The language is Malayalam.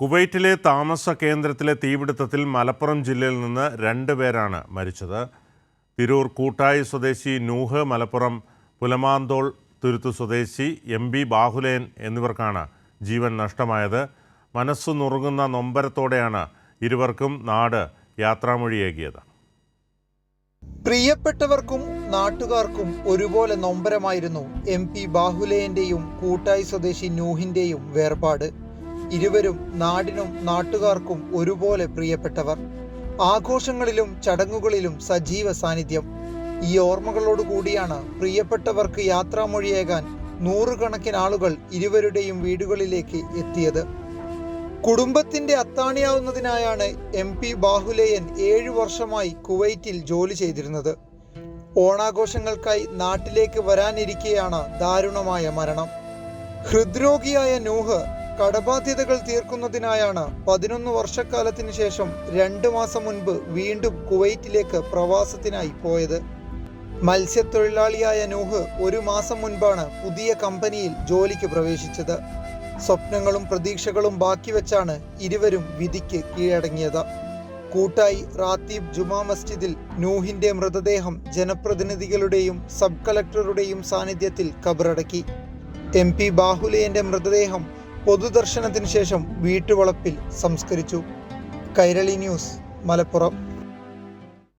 കുവൈറ്റിലെ താമസ കേന്ദ്രത്തിലെ തീപിടുത്തത്തിൽ മലപ്പുറം ജില്ലയിൽ നിന്ന് രണ്ട് പേരാണ് മരിച്ചത്. തിരൂർ കൂട്ടായി സ്വദേശി നൂഹ് മലപ്പുറം പുലമാന്തോൾ തുരുത്തു സ്വദേശി എം ബി ബാഹുലേൻ എന്നിവർക്കാണ് ജീവൻ നഷ്ടമായത്. മനസ്സു നുറുങ്ങുന്ന നൊമ്പരത്തോടെയാണ് ഇരുവർക്കും നാട് യാത്രാമൊഴിയേകിയത്. പ്രിയപ്പെട്ടവർക്കും നാട്ടുകാർക്കും ഒരുപോലെ നൊമ്പരമായിരുന്നു എം പി ബാഹുലേന്റെയും കൂട്ടായി സ്വദേശി നൂഹിന്റെയും വേർപാട്. ഇരുവരും നാടിനും നാട്ടുകാർക്കും ഒരുപോലെ പ്രിയപ്പെട്ടവർ. ആഘോഷങ്ങളിലും ചടങ്ങുകളിലും സജീവ സാന്നിധ്യം. ഈ ഓർമ്മകളോടുകൂടിയാണ് പ്രിയപ്പെട്ടവർക്ക് യാത്രാമൊഴിയേകാൻ നൂറുകണക്കിന് ആളുകൾ ഇരുവരുടെയും വീടുകളിലേക്ക് എത്തിയത്. കുടുംബത്തിന്റെ അത്താണിയാവുന്നതിനായാണ് എം പി ബാഹുലേയൻ ഏഴു വർഷമായി കുവൈറ്റിൽ ജോലി ചെയ്തിരുന്നത്. ഓണാഘോഷങ്ങൾക്കായി നാട്ടിലേക്ക് വരാനിരിക്കെയാണ് ദാരുണമായ മരണം. ഹൃദ്രോഗിയായ നൂഹ് കടബാധ്യതകൾ തീർക്കുന്നതിനായാണ് പതിനൊന്ന് വർഷക്കാലത്തിന് ശേഷം രണ്ട് മാസം മുൻപ് വീണ്ടും കുവൈറ്റിലേക്ക് പ്രവാസത്തിനായി പോയത്. മത്സ്യത്തൊഴിലാളിയായ നൂഹ് ഒരു മാസം മുൻപാണ് പുതിയ കമ്പനിയിൽ ജോലിക്ക് പ്രവേശിച്ചത്. സ്വപ്നങ്ങളും പ്രതീക്ഷകളും ബാക്കി വെച്ചാണ് ഇരുവരും വിധിക്ക് കീഴടങ്ങിയത്. കൂട്ടായി റാത്തീബ് ജുമാ മസ്ജിദിൽ നൂഹിന്റെ മൃതദേഹം ജനപ്രതിനിധികളുടെയും സബ് കളക്ടറുടെയും സാന്നിധ്യത്തിൽ കബറടക്കി എം പി ബാഹുലേയന്റെ മൃതദേഹം പൊതുദർശനത്തിന് ശേഷം വീട്ടുവളപ്പിൽ സംസ്കരിച്ചു. കൈരളി ന്യൂസ് മലപ്പുറം.